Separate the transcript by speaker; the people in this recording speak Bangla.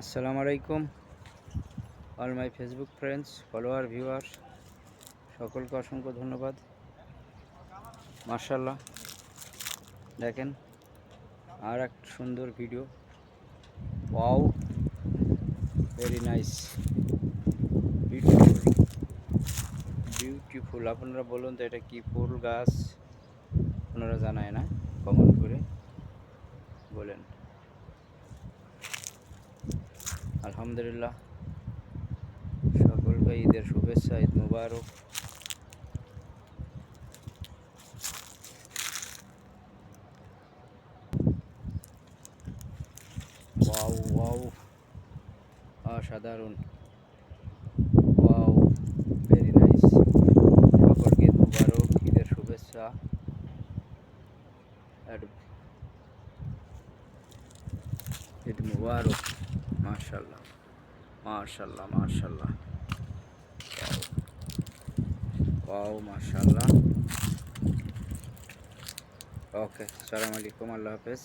Speaker 1: আসসালামু আলাইকুম। All my Facebook friends follower viewer সকলকে অসংখ্য ধন্যবাদ। মার্শাল্লাহ দেখেন, আর এক সুন্দর video wow very nice beautiful beautiful আপনারা বলুন তো, এটা কি ফুল গাছ? আপনারা জানায় না কমেন্ট করে বলেন। আলহামদুলিল্লাহ। সকলকে ঈদের শুভেচ্ছা, ঈদ মুবারক। ওয়াও ওয়াও, অসাধারণ। ভেরি নাইস সকলকে মুবারক, ঈদের শুভেচ্ছা। ঈদ মুবারক। মার্শাল্লাহ মার্শাল্লাহ মার্শাল্লাহ ও মার্শাল্লাহ ওকে সালাম আলাইকুম আল্লাহ হাফেজ।